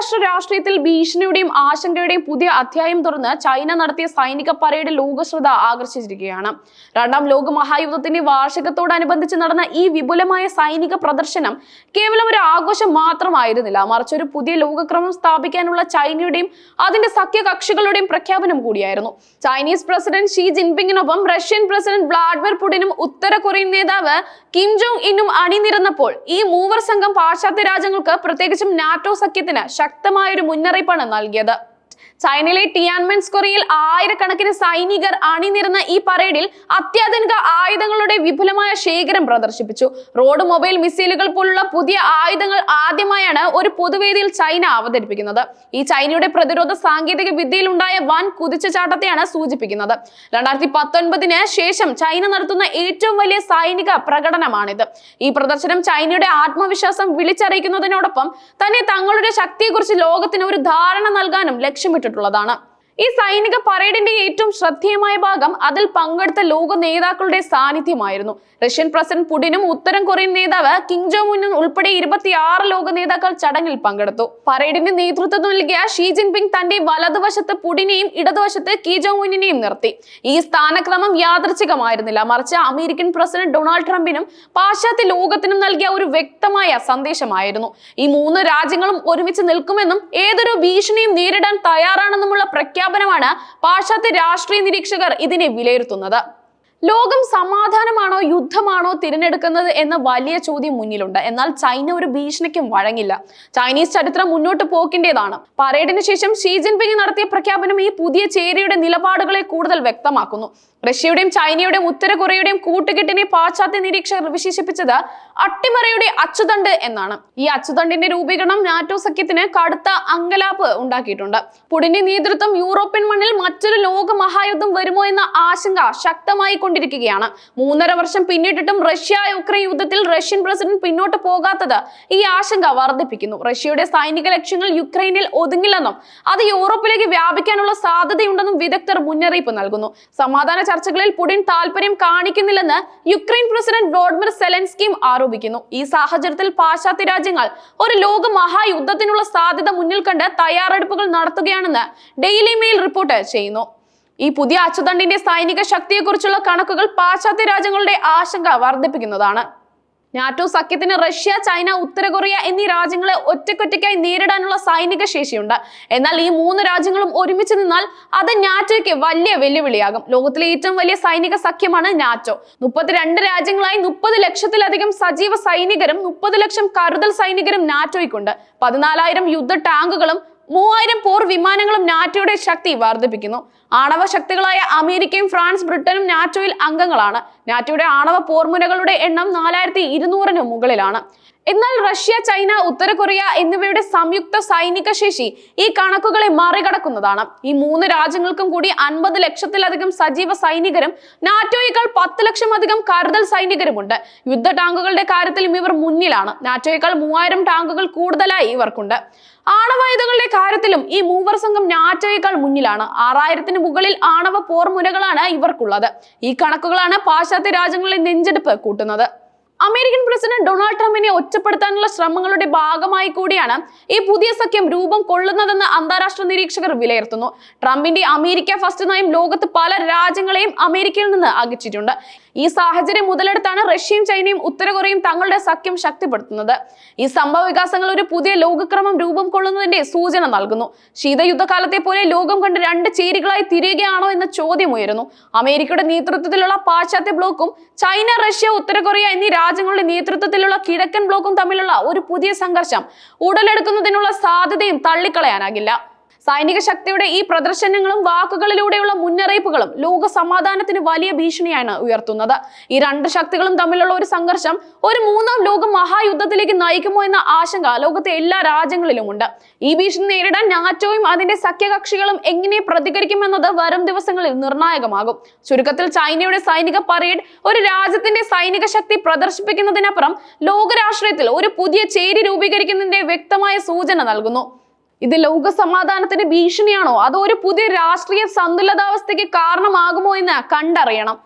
അന്താരാഷ്ട്ര രാഷ്ട്രീയത്തിൽ ഭീഷണിയുടെയും ആശങ്കയുടെയും പുതിയ അധ്യായം തുറന്ന് ചൈന നടത്തിയ സൈനിക പരേഡ് ലോകശ്രദ്ധ ആകർഷിച്ചിരിക്കുകയാണ്. രണ്ടാം ലോക മഹായുദ്ധത്തിന്റെ വാർഷികത്തോടനുബന്ധിച്ച് നടന്ന ഈ വിപുലമായ സൈനിക പ്രദർശനം കേവലം ഒരു ആഘോഷം മാത്രമായിരുന്നില്ല. മറിച്ച് ഒരു പുതിയ ലോകക്രമം സ്ഥാപിക്കാനുള്ള ചൈനയുടെയും അതിന്റെ സഖ്യകക്ഷികളുടെയും പ്രഖ്യാപനം കൂടിയായിരുന്നു. ചൈനീസ് പ്രസിഡന്റ് ഷീ ജിൻപിങ്ങിനൊപ്പം റഷ്യൻ പ്രസിഡന്റ് വ്ളാഡിമിർ പുടിനും ഉത്തര കൊറിയൻ നേതാവ് കിം ജോങ് ഇന്നും അണിനിരന്നപ്പോൾ ഈ മൂവർ സംഘം പാശ്ചാത്യ രാജ്യങ്ങൾക്ക് പ്രത്യേകിച്ചും നാറ്റോ സഖ്യത്തിന് ഒരു മുന്നറിയിപ്പാണ് നൽകിയത്. ചൈനയിലെ ടിയാൻമെൻ സ്ക്വയറിൽ ആയിരക്കണക്കിന് സൈനികർ അണിനിരുന്ന ഈ പരേഡിൽ അത്യാധുനിക ആയുധങ്ങളുടെ വിപുലമായ ശേഖരം പ്രദർശിപ്പിച്ചു. റോഡ് മൊബൈൽ മിസൈലുകൾ പോലുള്ള പുതിയ ആയുധങ്ങൾ ആദ്യമായാണ് ഒരു പൊതുവേദിയിൽ ചൈന അവതരിപ്പിക്കുന്നത്. ഈ ചൈനയുടെ പ്രതിരോധ സാങ്കേതിക വിദ്യയിൽ ഉണ്ടായ വൻ കുതിച്ചുചാട്ടത്തെയാണ് സൂചിപ്പിക്കുന്നത്. രണ്ടായിരത്തി പത്തൊൻപതിന് ശേഷം ചൈന നടത്തുന്ന ഏറ്റവും വലിയ സൈനിക പ്രകടനമാണിത്. ഈ പ്രദർശനം ചൈനയുടെ ആത്മവിശ്വാസം വിളിച്ചറിയിക്കുന്നതിനോടൊപ്പം തന്നെ തങ്ങളുടെ ശക്തിയെക്കുറിച്ച് ലോകത്തിന് ഒരു ധാരണ നൽകാനും ലക്ഷ്യമിട്ടിട്ടുള്ളതാണ് ഈ സൈനിക പരേഡിന്റെ ഏറ്റവും ശ്രദ്ധേയമായ ഭാഗം അതിൽ പങ്കെടുത്ത ലോക നേതാക്കളുടെ സാന്നിധ്യമായിരുന്നു. റഷ്യൻ പ്രസിഡന്റ് പുടിനും ഉത്തരം കൊറിയൻ നേതാവ് കിം മുന്നും ഉൾപ്പെടെ ഇരുപത്തിയാറ് ലോക നേതാക്കൾ ചടങ്ങിൽ പങ്കെടുത്തു. പരേഡിന് നേതൃത്വം നൽകിയ ഷീ ജിൻപിങ് തന്റെ വലതുവശത്ത് പുടിനെയും ഇടതുവശത്ത് കി ജോ മുന്നിനെയും നിർത്തി. ഈ സ്ഥാനക്രമം യാദൃച്ഛികമായിരുന്നില്ല. മറിച്ച് അമേരിക്കൻ പ്രസിഡന്റ് ഡൊണാൾഡ് ട്രംപിനും പാശ്ചാത്യ ലോകത്തിനും നൽകിയ ഒരു വ്യക്തമായ സന്ദേശമായിരുന്നു. ഈ മൂന്ന് രാജ്യങ്ങളും ഒരുമിച്ച് നിൽക്കുമെന്നും ഏതൊരു ഭീഷണിയും നേരിടാൻ തയ്യാറാണെന്നുമുള്ള പ്രഖ്യാപനമാണ് പാശ്ചാത്യ രാഷ്ട്രീയ നിരീക്ഷകർ ഇതിനെ വിലയിരുത്തുന്നത്. ലോകം സമാധാനമാണോ യുദ്ധമാണോ തിരഞ്ഞെടുക്കുന്നത് എന്ന വലിയ ചോദ്യം മുന്നിലുണ്ട്. എന്നാൽ ചൈന ഒരു ഭീഷണിക്കും വഴങ്ങില്ല. ചൈനീസ് ചരിത്രം മുന്നോട്ട് പോക്കിന്റെതാണ് പരേഡിന് ശേഷം ഷീ ജിൻപിങ് നടത്തിയ പ്രഖ്യാപനം ഈ പുതിയ ചേരിയുടെ നിലപാടുകളെ കൂടുതൽ വ്യക്തമാക്കുന്നു. റഷ്യയുടെയും ചൈനയുടെയും ഉത്തര കൊറിയയുടെയും കൂട്ടുകെട്ടിനെ പാശ്ചാത്യ നിരീക്ഷകർ വിശേഷിപ്പിച്ചത് അട്ടിമറയുടെ അച്ചുതണ്ട് എന്നാണ്. ഈ അച്ചുതണ്ടിന്റെ രൂപീകരണം നാറ്റോ സഖ്യത്തിന് കടുത്ത അങ്കലാപ്പ് ഉണ്ടാക്കിയിട്ടുണ്ട്. പുടിന്റെ നേതൃത്വം യൂറോപ്യൻ മണ്ണിൽ മറ്റൊരു ലോക മഹായുദ്ധം വരുമോ എന്ന ആശങ്ക ശക്തമായി കൊണ്ടിരിക്കുകയാണ് മൂന്നര വർഷം പിന്നിട്ടിട്ടും റഷ്യ യുക്രൈൻ യുദ്ധത്തിൽ റഷ്യൻ പ്രസിഡന്റ് പിന്നോട്ട് പോകാത്തത് ഈ ആശങ്ക വർദ്ധിപ്പിക്കുന്നു. റഷ്യയുടെ സൈനിക ലക്ഷ്യങ്ങൾ യുക്രൈനിൽ ഒതുങ്ങില്ലെന്നും അത് യൂറോപ്പിലേക്ക് വ്യാപിക്കാനുള്ള സാധ്യതയുണ്ടെന്നും വിദഗ്ധർ മുന്നറിയിപ്പ് നൽകുന്നു. സമാധാന ചർച്ചകളിൽ പുടിൻ താല്പര്യം കാണിക്കുന്നില്ലെന്ന് യുക്രൈൻ പ്രസിഡന്റ് വ്ളോഡിമിർ സെലൻസ്കിയും ആരോപിക്കുന്നു. ഈ സാഹചര്യത്തിൽ പാശ്ചാത്യ രാജ്യങ്ങൾ ഒരു ലോക മഹായുദ്ധത്തിനുള്ള സാധ്യത മുന്നിൽ കണ്ട് തയ്യാറെടുപ്പുകൾ നടത്തുകയാണെന്ന് ഡെയിലി മെയിൽ റിപ്പോർട്ട് ചെയ്യുന്നു. ഈ പുതിയ അച്ചുതണ്ടിന്റെ സൈനിക ശക്തിയെക്കുറിച്ചുള്ള കണക്കുകൾ പാശ്ചാത്യ രാജ്യങ്ങളുടെ ആശങ്ക വർദ്ധിപ്പിക്കുന്നതാണ്. നാറ്റോ സഖ്യത്തിന് റഷ്യ ചൈന ഉത്തര കൊറിയ എന്നീ രാജ്യങ്ങളെ ഒറ്റക്കൊറ്റയ്ക്കായി നേരിടാനുള്ള സൈനിക ശേഷിയുണ്ട്. എന്നാൽ ഈ മൂന്ന് രാജ്യങ്ങളും ഒരുമിച്ച് നിന്നാൽ അത് നാറ്റോയ്ക്ക് വലിയ വെല്ലുവിളിയാകും. ലോകത്തിലെ ഏറ്റവും വലിയ സൈനിക സഖ്യമാണ് നാറ്റോ. മുപ്പത്തിരണ്ട് രാജ്യങ്ങളായി മുപ്പത് ലക്ഷത്തിലധികം സജീവ സൈനികരും മുപ്പത് ലക്ഷം കരുതൽ സൈനികരും നാറ്റോയ്ക്കുണ്ട്. പതിനാലായിരം യുദ്ധ ടാങ്കുകളും മൂവായിരം പോർ വിമാനങ്ങളും നാറ്റോയുടെ ശക്തി വർദ്ധിപ്പിക്കുന്നു. ആണവ ശക്തികളായ അമേരിക്കയും ഫ്രാൻസ് ബ്രിട്ടനും നാറ്റോയിൽ അംഗങ്ങളാണ്. നാറ്റോയുടെ ആണവ പോർമുനകളുടെ എണ്ണം നാലായിരത്തി ഇരുന്നൂറിന് മുകളിലാണ്. എന്നാൽ റഷ്യ ചൈന ഉത്തര കൊറിയ എന്നിവയുടെ സംയുക്ത സൈനിക ശേഷി ഈ കണക്കുകളെ മറികടക്കുന്നതാണ്. ഈ മൂന്ന് രാജ്യങ്ങൾക്കും കൂടി അൻപത് ലക്ഷത്തിലധികം സജീവ സൈനികരും നാറ്റോയേക്കാൾ പത്ത് ലക്ഷം അധികം കരുതൽ സൈനികരുമുണ്ട്. യുദ്ധ ടാങ്കുകളുടെ കാര്യത്തിലും ഇവർ മുന്നിലാണ്. നാറ്റോയേക്കാൾ മൂവായിരം ടാങ്കുകൾ കൂടുതലായി ഇവർക്കുണ്ട്. ആണവായുധങ്ങളുടെ കാര്യത്തിലും ഈ മൂവർ സംഘം നാറ്റോയേക്കാൾ മുന്നിലാണ്. ആറായിരത്തിന് മുകളിൽ ആണവ പോർമുനകളാണ് ഇവർക്കുള്ളത്. ഈ കണക്കുകളാണ് പാശ്ചാത്യ രാജ്യങ്ങളിലെ നെഞ്ചെടുപ്പ് കൂട്ടുന്നത്. അമേരിക്കൻ പ്രസിഡന്റ് ഡൊണാൾഡ് ട്രംപിനെ ഒറ്റപ്പെടുത്താനുള്ള ശ്രമങ്ങളുടെ ഭാഗമായി കൂടിയാണ് ഈ പുതിയ സഖ്യം രൂപം കൊള്ളുന്നതെന്ന് അന്താരാഷ്ട്ര നിരീക്ഷകർ വിലയിരുത്തുന്നു. ട്രംപിന്റെ അമേരിക്ക ഫസ്റ്റ് നയം ലോകത്ത് പല രാജ്യങ്ങളെയും അമേരിക്കയിൽ നിന്ന് അകറ്റിയിട്ടുണ്ട്. ഈ സാഹചര്യം മുതലെടുത്താണ് റഷ്യയും ചൈനയും ഉത്തരകൊറിയയും തങ്ങളുടെ സഖ്യം ശക്തിപ്പെടുത്തുന്നത്. ഈ സംഭവ വികാസങ്ങൾ ഒരു പുതിയ ലോകക്രമം രൂപം കൊള്ളുന്നതിന്റെ സൂചന നൽകുന്നു. ശീതയുദ്ധകാലത്തെ പോലെ ലോകം കണ്ട് രണ്ട് ചേരികളായി തിരിയുകയാണോ എന്ന ചോദ്യം ഉയരുന്നു. അമേരിക്കയുടെ നേതൃത്വത്തിലുള്ള പാശ്ചാത്യ ബ്ലോക്കും ചൈന റഷ്യ ഉത്തരകൊറിയ എന്നീ എന്നീ രാജ്യങ്ങളുടെ നേതൃത്വത്തിലുള്ള കിഴക്കൻ ബ്ലോക്കും തമ്മിലുള്ള ഒരു പുതിയ സംഘർഷം ഉടലെടുക്കുന്നതിനുള്ള സാധ്യതയും തള്ളിക്കളയാനാകില്ല. സൈനിക ശക്തിയുടെ ഈ പ്രദർശനങ്ങളും വാക്കുകളിലൂടെയുള്ള മുന്നറിയിപ്പുകളും ലോക സമാധാനത്തിന് വലിയ ഭീഷണിയാണ് ഉയർത്തുന്നത്. ഈ രണ്ട് ശക്തികളും തമ്മിലുള്ള ഒരു സംഘർഷം ഒരു മൂന്നാം ലോക മഹായുദ്ധത്തിലേക്ക് നയിക്കുമോ എന്ന ആശങ്ക ലോകത്തെ എല്ലാ രാജ്യങ്ങളിലുമുണ്ട്. ഈ ഭീഷണി നേരിടാൻ നാറ്റോയും അതിന്റെ സഖ്യകക്ഷികളും എങ്ങനെ പ്രതികരിക്കുമെന്നത് വരും ദിവസങ്ങളിൽ നിർണായകമാകും. ചുരുക്കത്തിൽ ചൈനയുടെ സൈനിക പരേഡ് ഒരു രാജ്യത്തിന്റെ സൈനിക ശക്തി പ്രദർശിപ്പിക്കുന്നതിനപ്പുറം ലോകരാഷ്ട്രീയത്തിൽ ഒരു പുതിയ ചേരി രൂപീകരിക്കുന്നതിന്റെ വ്യക്തമായ സൂചന നൽകുന്നു. ഇത് ലോക സമാധാനത്തിന് ഭീഷണിയാണോ? അതോ ഒരു പുതിയ രാഷ്ട്രീയ സന്തുലിതാവസ്ഥയ്ക്ക് കാരണമാകുമോ എന്ന് കണ്ടറിയണം.